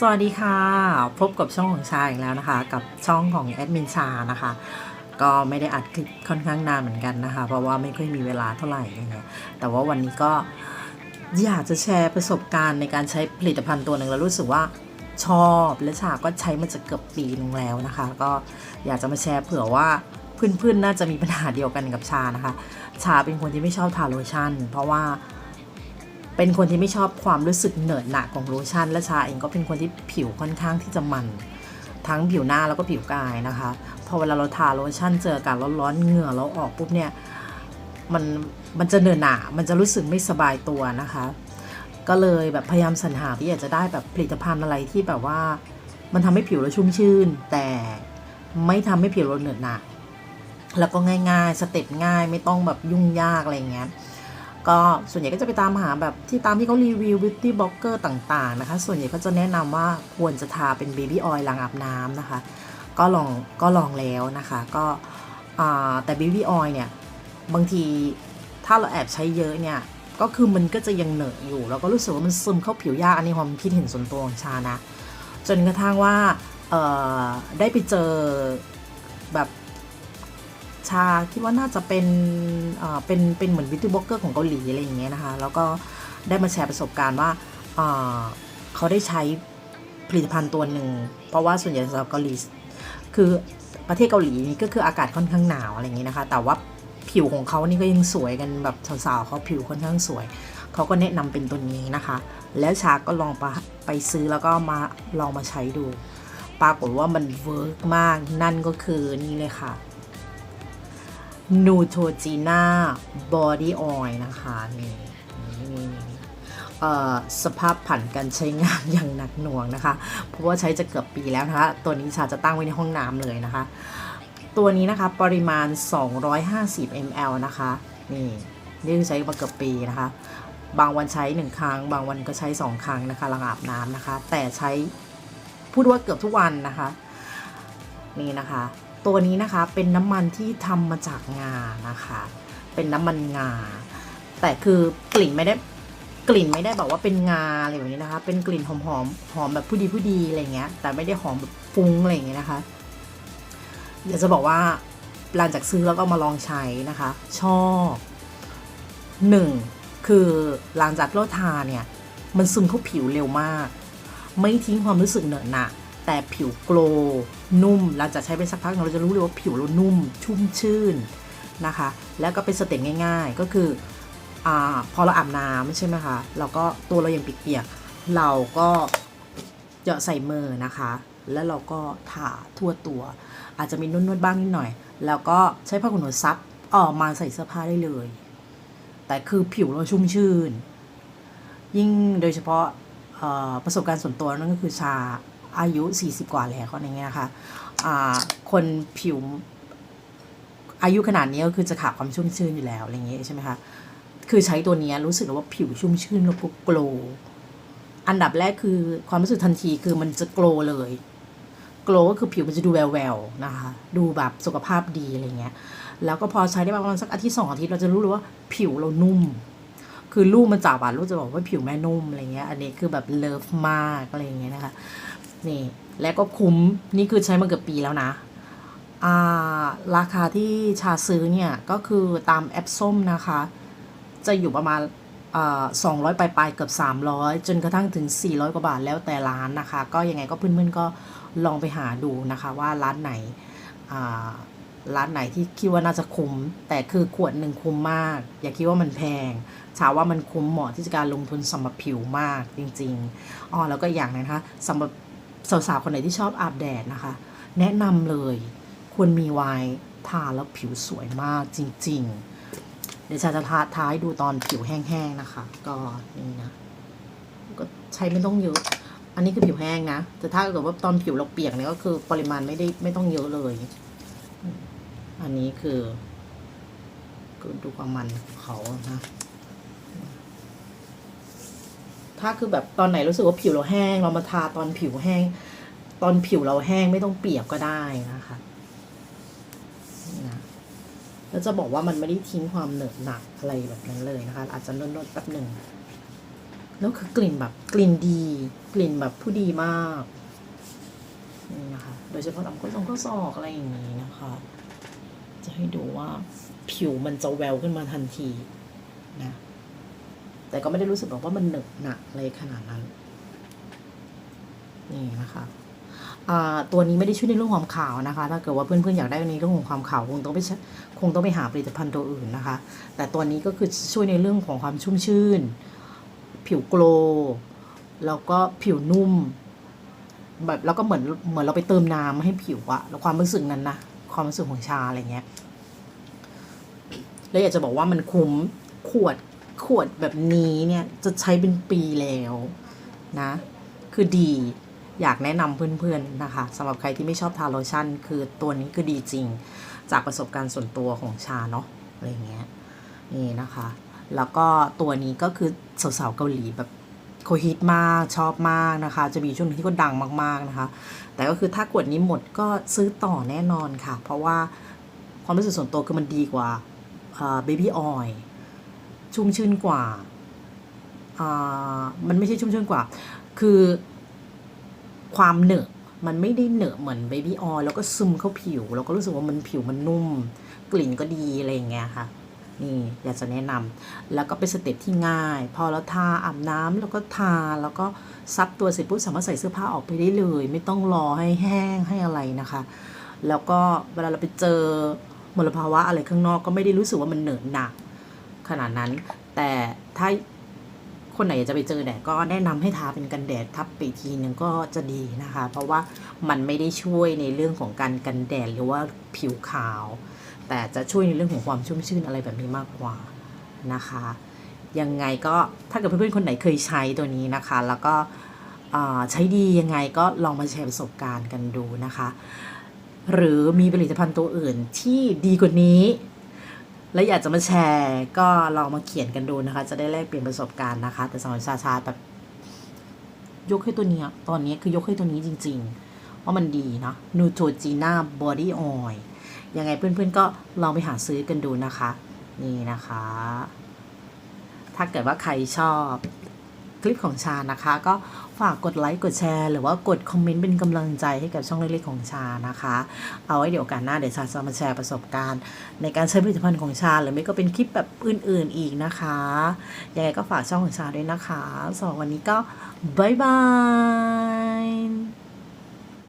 สวัสดีค่ะ พบกับช่องของชาอีกแล้วนะคะ กับช่องของแอดมินชานะคะ ก็ไม่ได้อัดคลิปค่อนข้างนานเหมือนกันนะคะ เพราะว่าไม่ค่อยมีเวลาเท่าไหร่อย่างเงี้ยแต่ว่าวันนี้ก็อยากจะแชร์ประสบการณ์ในการใช้ผลิตภัณฑ์ตัวหนึ่งแล้วรู้สึกว่าชอบและชาก็ใช้มาจะเกือบปีนึงแล้วนะคะ ก็อยากจะมาแชร์เผื่อว่าเพื่อนๆน่าจะมีปัญหาเดียวกันกับชานะคะ ชาเป็นคนที่ไม่ชอบทาโลชั่น เพราะว่า เป็นคนที่ไม่ชอบความรู้สึกเหนอะหนะของโลชั่นและชาเองก็เป็นคนที่ผิวค่อนข้างที่จะมันทั้งผิวหน้าแล้วก็ผิวกายนะคะ พอเวลาเราทาโลชั่นเจออากาศร้อนๆเหงื่อเราออกปุ๊บเนี่ยมันมันจะเหนอะหนะมันจะรู้สึกไม่สบายตัวนะคะ ก็เลยแบบพยายามสรรหาที่อยากจะได้แบบผลิตภัณฑ์อะไรที่แบบว่า มันทำให้ผิวเราชุ่มชื่น แต่ไม่ทำให้ผิวเราเหนอะหนะแล้วก็ง่ายๆสเต็ปง่ายไม่ต้องแบบยุ่งยากอะไรอย่างเงี้ย ก็ส่วนใหญ่ก็จะไปตามหาแบบที่ตามที่เขารีวิว beauty blogger ต่างๆนะคะ ส่วนใหญ่เขาจะแนะนำว่าควรจะทาเป็น baby oil หลังอาบน้ำนะคะ ก็ลองก็ลองแล้วนะคะ ก็อ่าแต่ baby oil เนี่ยบางทีถ้าเราแอบใช้เยอะเนี่ยก็คือมันก็จะยังเหนอะอยู่ แล้วก็รู้สึกว่ามันซึมเข้าผิวยากอันนี้ความคิดเห็นส่วนตัวของชานะ จนกระทั่งว่าได้ไปเจอแบบ ชาคิดว่าน่าจะเป็นเป็นเป็นเหมือนวิต y บล็อกเกอร์ของเกาหลีอะไรอย่างเงี้ยนะคะ แล้วก็ได้มาแชร์ประสบการณ์ว่าเขาได้ใช้ผลิตภัณฑ์ตัวหนึ่ง เพราะว่าส่วนใหญ่สำหรับเกาหลี คือประเทศเกาหลีนี่ก็คืออากาศค่อนข้างหนาวอะไรอย่างนี้นะคะ แต่ว่าผิวของเขานี่ก็ยังสวยกันแบบสาวๆเขาผิวค่อนข้างสวย เขาก็แนะนำเป็นตัวนี้นะคะ แล้วชาก็ลองไปไปซื้อแล้วก็มาลองมาใช้ดู ปรากฏว่ามันเวิร์กมาก นั่นก็คือนี่เลยค่ะ นูโทจีน่าบอดี้ออยล์นะคะนี่นี่สภาพผันการใช้งานอย่างหนักหน่วงนะคะ เพราะว่าใช้จะเกือบปีแล้วนะคะ ตัวนี้ชาจะตั้งไว้ในห้องน้ำเลยนะคะ ตัวนี้นะคะปริมาณ 250 ml นะคะ นี่นี่คือใช้มาเกือบปีนะคะ บางวันใช้ 1 ครั้ง บางวันก็ใช้ 2 ครั้งนะคะหลังอาบน้ำนะคะ แต่ใช้พูดว่าเกือบทุกวันนะคะ นี่นะคะ ตัวนี้นะคะเป็นน้ำมันที่ทำมาจากงานะคะ เป็นน้ำมันงา แต่คือกลิ่นไม่ได้กลิ่นไม่ได้แบอกว่าเป็นงาอะไรแบบนี้นะคะ เป็นกลิ่นหอมหอมหอมแบบผู้ดีผู้ดีอะไรเงี้ย แต่ไม่ได้หอมแบบฟุ้งอะไรเงี้ยนะคะอยากจะบอกว่าหลังจากซื้อแล้วก็มาลองใช้นะคะ ชอบหนึ่งคือหลังจากเราทาเนี่ย มันซึมเข้าผิวเร็วมาก ไม่ทิ้งความรู้สึกเหนอะหนะ แต่ผิวโกลว์นุ่มหลังจากใช้ไปสักพักเราจะรู้เลยว่าผิวเรานุ่มชุ่มชื่นนะคะ แล้วก็เป็นสเต็ปง่าย ๆ ก็คืออพอเราอาบน้ำใช่ไหมคะเราก็ตัวเรายังเปียกๆเราก็เหยาะใส่มือนะคะ แล้วเราก็ทาทั่วตัว อาจจะมีนวดๆบ้างนิดหน่อย แล้วก็ใช้ผ้าขนหนูซับออกมาใส่เสื้อผ้าได้เลย แต่คือผิวเราชุ่มชื่น ยิ่งโดยเฉพาะประสบการณ์ส่วนตัวนั่นก็คือชา อายุ 40 กว่าแล้วอย่างเงี้ยนะคะอ่าคนผิวอายุขนาดนี้ก็คือจะขาดความชุ่มชื่นอยู่แล้วอะไรเงี้ยใช่ไหมคะคือใช้ตัวนี้รู้สึกว่าผิวชุ่มชื่นแล้วก็โกลอันดับแรกคือความรู้สึกทันทีคือมันจะโกลเลยโกลก็คือผิวมันจะดูแววแววๆนะคะ ดูแบบสุขภาพดีอะไรเงี้ย แล้วก็พอใช้ได้ประมาณสักอาทิตย์สองอาทิตย์เราจะรู้เลยว่าผิวเรานุ่ม คือลูกมันจับอะลูกจะบอกว่าผิวแม่นุ่มอะไรเงี้ย อันนี้คือแบบเลิฟมากอะไรเงี้ยนะคะ นี่แล้วก็คุ้มนี่คือใช้มาเกือบปีแล้วนะาราคาที่ชาซื้อเนี่ย ก็คือตามแอปส้มนะคะ จะอยู่ประมาณสองร้อยปลายๆเกือบ 300 จนกระทั่งถึง 400 กว่าบาทแล้วแต่ร้านนะคะ ก็ยังไงก็เพื่อนๆก็ลองไปหาดูนะคะว่าร้านไหนร้านไหนที่คิดว่าน่าจะคุ้ม แต่คือขวดหนึ่งคุ้มมาก อย่าคิดว่ามันแพงชาว่ามันคุ้มเหมาะที่จะการลงทุนสำหรับผิวมากจริงๆอ๋อแล้วก็อย่างนึงนะคะสำหรับ สาวๆคนไหนที่ชอบอาบแดดนะคะ แนะนำเลย ควรมีไวน์ทาแล้วผิวสวยมากจริง ๆ เดี๋ยวชาจะทาท้ายดูตอนผิวแห้งๆนะคะ ก็นี่นะ ก็ใช้ไม่ต้องเยอะ อันนี้คือผิวแห้งนะ แต่ถ้าเกิดว่าตอนผิวเราเปียกเนี่ยก็คือปริมาณไม่ได้ไม่ต้องเยอะเลย อันนี้คือดูความมันของเขานะ ถ้าคือแบบตอนไหนรู้สึกว่าผิวเราแห้ง เรามาทาตอนผิวแห้ง ตอนผิวเราแห้งไม่ต้องเปียกก็ได้นะคะนะแล้วจะบอกว่ามันไม่ได้ทิ้งความเหนอะหนักอะไรแบบนั้นเลยนะคะ อาจจะนวดๆแป๊บหนึ่งแล้วคือกลิ่นแบบกลิ่นดี กลิ่นแบบผู้ดีมากนี่นะคะ โดยเฉพาะตามข้อทรงข้อศอกอะไรอย่างนี้นะคะ จะให้ดูว่าผิวมันจะแววขึ้นมาทันทีนะ แต่ก็ไม่ได้รู้สึกแบบว่ามันหนึบหนักเลยขนาดนั้น นี่นะคะตัวนี้ไม่ได้ช่วยในเรื่องความขาวนะคะ ถ้าเกิดว่าเพื่อนๆอยากได้ในเรื่องของความขาวคงต้องไปคงต้องไปหาผลิตภัณฑ์ตัวอื่นนะคะ แต่ตัวนี้ก็คือช่วยในเรื่องของความชุ่มชื่น ผิวโกลแล้วก็ผิวนุ่ม แบบแล้วก็เหมือนเหมือนเราไปเติมน้ำให้ผิวอะแล้วความรู้สึกนั้นนะความรู้สึกของชาอะไรเงี้ย แล้วอยากจะบอกว่ามันคุ้มขวด ขวดแบบนี้เนี่ยจะใช้เป็นปีแล้วนะ คือดีอยากแนะนำเพื่อนๆนะคะสำหรับใครที่ไม่ชอบทาโลชั่น คือตัวนี้คือดีจริง จากประสบการณ์ส่วนตัวของชาเนาะอะไรเงี้ยนี่นะคะ แล้วก็ตัวนี้ก็คือสาวๆเกาหลีแบบโคฮิตมากชอบมากนะคะ จะมีช่วงนึงที่ก็ดังมากๆนะคะ แต่ก็คือถ้ากวดนี้หมดก็ซื้อต่อแน่นอนค่ะ เพราะว่าความรู้สึกส่วนตัวคือมันดีกว่าเบบี้ออย ชุ่มชื่นกว่าอ่ามันไม่ใช่ชุ่มชื่นกว่า คือความเหนอะมันไม่ได้เหนอะเหมือนเบบี้ออยแล้วก็ซึมเข้าผิว แล้วก็รู้สึกว่ามันผิวมันนุ่ม กลิ่นก็ดีอะไรอย่างเงี้ยค่ะ นี่อยากจะแนะนำแล้วก็เป็นสเต็ปที่ง่าย พอเราทาอาบน้ำแล้วก็ทาแล้วก็ซับตัวเสร็จปุ๊บสามารถใส่เสื้อผ้าออกไปได้เลย ไม่ต้องรอให้แห้งให้อะไรนะคะ แล้วก็เวลาเราไปเจอมลภาวะอะไรข้างนอกก็ไม่ได้รู้สึกว่ามันเหนอะหนัก ขนาดนั้น แต่ถ้าคนไหนอยากจะไปเจอแดดก็แนะนำให้ทาเป็นกันแดดทับไปทีหนึ่งก็จะดีนะคะ เพราะว่ามันไม่ได้ช่วยในเรื่องของการกันแดดหรือว่าผิวขาว แต่จะช่วยในเรื่องของความชุ่มชื่นอะไรแบบนี้มากกว่านะคะ ยังไงก็ถ้าเกิดเพื่อนๆคนไหนเคยใช้ตัวนี้นะคะ แล้วก็ใช้ดียังไงก็ลองมาแชร์ประสบการณ์กันดูนะคะ หรือมีผลิตภัณฑ์ตัวอื่นที่ดีกว่านี้ และอยากจะมาแชร์ก็ลองมาเขียนกันดูนะคะ จะได้แลกเปลี่ยนประสบการณ์นะคะ แต่สำหรับชาชาแบบยกให้ตัวนี้ตอนนี้คือยกให้ตัวนี้จริง ๆ ว่ามันดีเนาะนูโทจีน่าบอดี้ออยล์ยังไงเพื่อนๆก็ลองไปหาซื้อกันดูนะคะ นี่นะคะ ถ้าเกิดว่าใครชอบคลิปของชานะคะ ก็ ฝากกดไลค์กดแชร์ หรือว่ากดคอมเมนต์เป็นกำลังใจให้กับช่องเล็กๆของชานะคะ เอาไว้เดี๋ยวกันหน้าเดี๋ยวชาจะมาแชร์ประสบการณ์ ในการใช้ผลิตภัณฑ์ของชาหรือไม่ก็เป็นคลิปแบบอื่นๆอีกนะคะยังไงก็ฝากช่องของชาด้วยนะคะสำหรับวันนี้ก็บายบาย